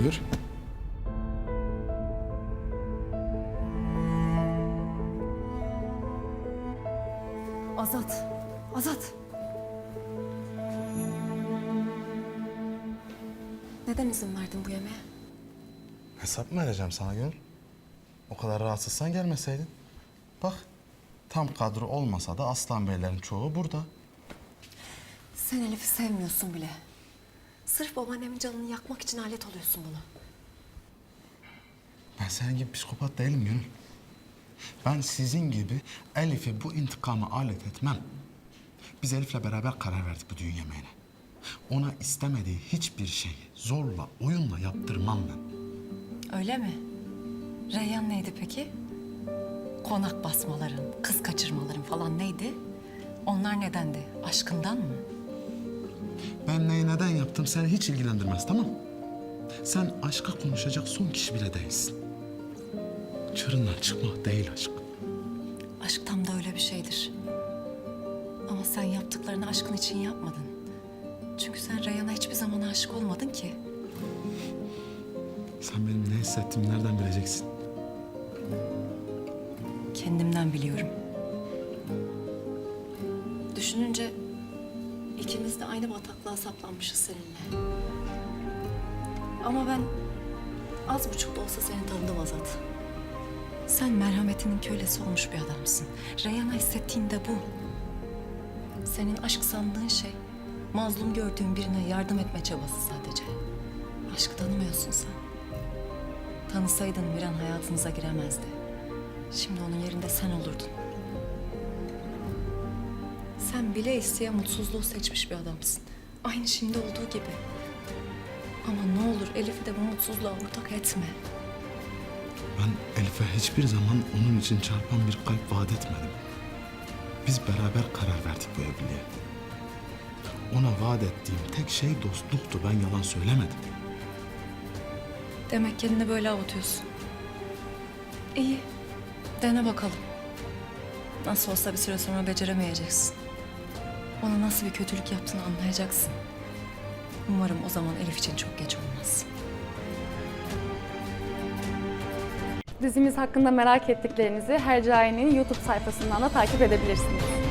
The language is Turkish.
Buyur. Azat. Azat. Neden izin verdin bu yemeğe? Hesap mı vereceğim sana Gönül? O kadar rahatsızsan gelmeseydin. Bak tam kadro olmasa da Aslan Beylerin çoğu burada. Sen Elif'i sevmiyorsun bile. Sırf babaannemin canını yakmak için alet oluyorsun buna. Ben senin gibi psikopat değilim Gönül. Ben sizin gibi Elif'i bu intikamı alet etmem. Biz Elif'le beraber karar verdik bu düğün yemeğine. Ona istemediği hiçbir şeyi zorla, oyunla yaptırmam ben. Öyle mi? Reyhan neydi peki? Konak basmaların, kız kaçırmaların falan neydi? Onlar nedendi? Aşkından mı? Ben neyi neden yaptım seni hiç ilgilendirmez tamam? Sen aşka konuşacak son kişi bile değilsin. Çığırından çıkmak değil aşk. Aşk tam da öyle bir şeydir. Ama sen yaptıklarını aşkın için yapmadın. Çünkü sen Reyhan'a hiçbir zaman aşık olmadın ki. Sen benim ne hissettiğimi nereden bileceksin? Kendimden biliyorum. Düşününce ikimiz de aynı bataklığa saplanmışız seninle. Ama ben az buçuk da olsa seni tanıdım Azat. Sen merhametinin kölesi olmuş bir adamsın. Reyhan'a hissettiğin de bu. Senin aşk sandığın şey mazlum gördüğün birine yardım etme çabası sadece. Aşkı tanımıyorsun sen. Tanısaydın bir an hayatınıza giremezdi. Şimdi onun yerinde sen olurdun. Sen bile isteye mutsuzluğu seçmiş bir adamsın. Aynı şimdi olduğu gibi. Ama ne olur Elif'i de bu mutsuzluğa ortak etme. Ben Elif'e hiçbir zaman onun için çarpan bir kalp vaat etmedim. Biz beraber karar verdik bu evliliğe. Ona vaat ettiğim tek şey dostluktu. Ben yalan söylemedim. Demek kendini böyle avutuyorsun. İyi. Dene bakalım. Nasıl olsa bir süre sonra beceremeyeceksin. Ona nasıl bir kötülük yaptığını anlayacaksın. Umarım o zaman Elif için çok geç olmaz. Dizimiz hakkında merak ettiklerinizi Hercai'nin YouTube sayfasından da takip edebilirsiniz.